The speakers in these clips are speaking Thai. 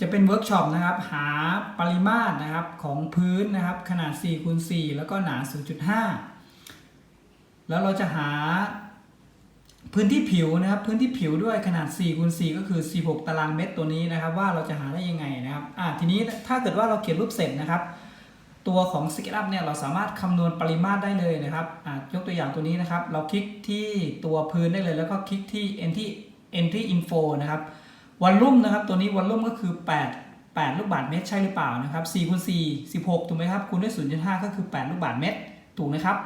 จะเป็นเวิร์กช็อปนะครับหาปริมาตรนะครับของพื้นนะครับขนาด4คูณ4แล้วก็หนา 0.5 แล้วเราจะหาพื้นที่ผิวนะครับพื้นที่ผิวด้วยขนาด4คูณ4ก็คือ 16 ตารางเมตรตัวนี้นะครับ ว่าเราจะหาได้ยังไงนะครับอ่าทีนี้ถ้าเกิดว่าเราเขียนรูปเสร็จนะครับ ตัวของ SketchUp เนี่ยเราสามารถคำนวณปริมาตรได้เลยนะครับอ่ายกตัวอย่างตัวนี้นะครับ เราคลิกที่ตัวพื้นได้เลย แล้วก็คลิกที่ entry entry info นะครับ วอลลุ่มนะครับ ตัวนี้วอลลุ่มก็คือ 8 8 ลูกบาศก์เมตรใช่หรือเปล่านะครับ4คูณ4 16 ถูกไหมครับ คูณด้วย 0.5 ก็คือ 8 ลูกบาศก์เมตร ถูกนะครับ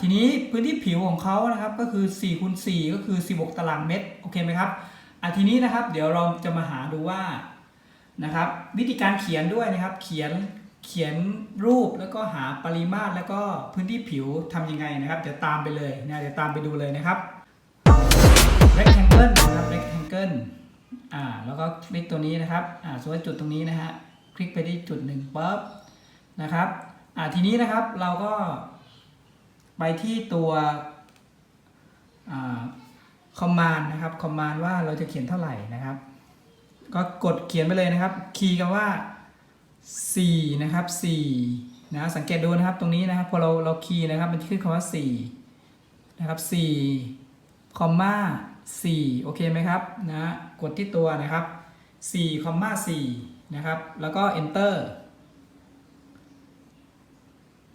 ทีนี้พื้นที่ผิวของเขานะครับก็คือ4คูณ4ก็คือ 16 ตารางเมตร โอเคไหมครับอ่าทีนี้นะครับ เดี๋ยวเราจะมาหาดูว่านะครับวิธีการเขียนด้วยนะครับ เขียนเขียนรูปแล้วก็หาปริมาตรแล้วก็พื้นที่ผิวทำยังไงนะครับ เดี๋ยวตามไปเลยนะเดี๋ยวตามไปดูเลยนะครับ rectangle นะครับ rectangle อ่าแล้วก็คลิกตัวนี้นะครับอ่าส่วนจุดตรงนี้นะฮะคลิกไปที่จุดหนึ่งปั๊บนะครับอ่าทีนี้นะครับเราก็ไปที่ตัวอ่า command นะครับ command ว่าเราจะเขียนเท่าไหร่นะครับ ก็กดเขียนไปเลยนะครับ คีย์คำว่า 4 นะครับ4นะสังเกตดูนะครับตรงนี้นะครับพอเราเราคีย์นะครับมันจะขึ้นคำว่า 4 นะครับ4คอมมา 4 โอเคไหมครับนะกดที่ตัวนะครับ4คอมมา4นะครับ แล้วก็ enter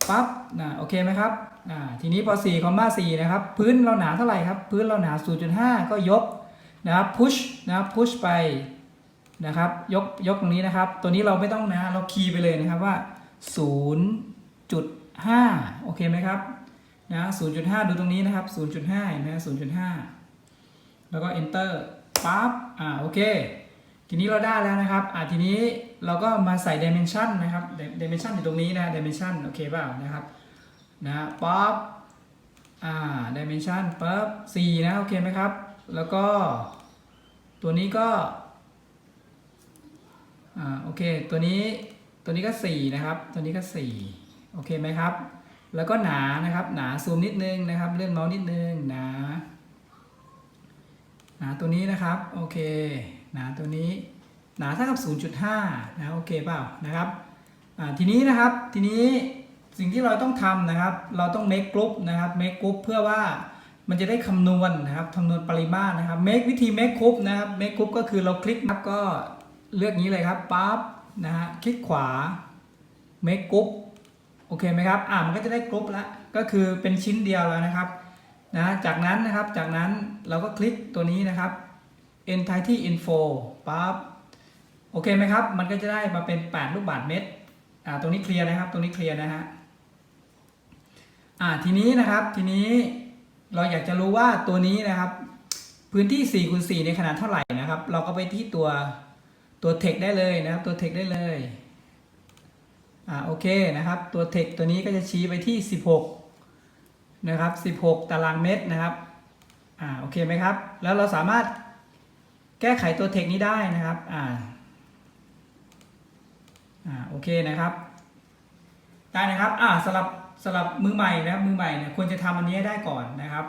ปั๊บนะโอเคไหมครับอ่าทีนี้พอ4คอมมา4นะครับ พื้นเราหนาเท่าไหร่ครับ พื้นเราหนา 0.5 ก็ยกนะครับ push นะครับ push ไปนะครับยกยกตรงนี้นะครับ ตัวนี้เราไม่ต้องนะเราคีย์ไปเลยนะครับว่า 0.5 โอเคไหมครับนะ0.5 ดูตรงนี้นะครับ 0.5เห็นไหม0.5 แล้วก็ enter ปั๊บอ่าโอเค ทีนี้เราได้แล้วนะครับอ่าทีนี้เราก็มาใส่ dimension นะครับ dimension อยู่ตรงนี้นะ dimension โอเคเปล่านะครับนะปั๊บอ่า dimension ปั๊บ4นะ โอเคไหมครับ แล้วก็ตัวนี้ก็อ่าโอเค ตัวนี้ตัวนี้ก็ 4 นะครับ ตัวนี้ก็ 4 โอเคไหมครับ แล้วก็หนานะครับ หนาซูมนิดนึงนะครับ เลื่อนเมาส์นิดนึงหนา หนาตัวนี้นะครับโอเคหนาตัวนี้หนาเท่ากับ 0.5นะโอเคเปล่านะครับทีนี้นะครับทีนี้สิ่งที่เราต้องทำนะครับ เราต้อง make group นะครับ make group เพื่อว่ามันจะได้คำนวณนะครับคำนวณปริมาตรนะครับ make วิธี make group นะครับ make group ก็คือเราคลิกนะครับก็เลือกนี้เลยครับปั๊บนะฮะคลิกขวา make group โอเคไหมครับอ่ามันก็จะได้กรุ๊ปแล้วก็คือเป็นชิ้นเดียวแล้วนะครับ นะจากนั้นนะครับจากนั้นเราก็คลิกตัวนี้นะครับ entity info ปั๊บโอเคไหมครับ มันก็จะได้มาเป็น 8 ลูกบาศก์เมตรอ่าตรงนี้เคลียร์นะครับ ตรงนี้เคลียร์นะฮะอ่าทีนี้นะครับทีนี้เราอยากจะรู้ว่าตัวนี้นะครับ พื้นที่4คูณ4ในขนาดเท่าไหร่นะครับ เราก็ไปที่ตัวตัว text ได้เลยนะครับ ตัว text ได้เลยอ่าโอเคนะครับ ตัว text ตัวนี้ก็จะชี้ไปที่ 16 นะครับ 16 ตารางเมตรนะครับอ่าโอเคไหมครับ แล้วเราสามารถแก้ไขตัวเทคนี้ได้นะครับอ่าอ่าโอเคนะครับ ได้นะครับอ่าสำหรับสำหรับมือใหม่นะครับมือใหม่เนี่ยควรจะทำอันนี้ได้ก่อนนะครับ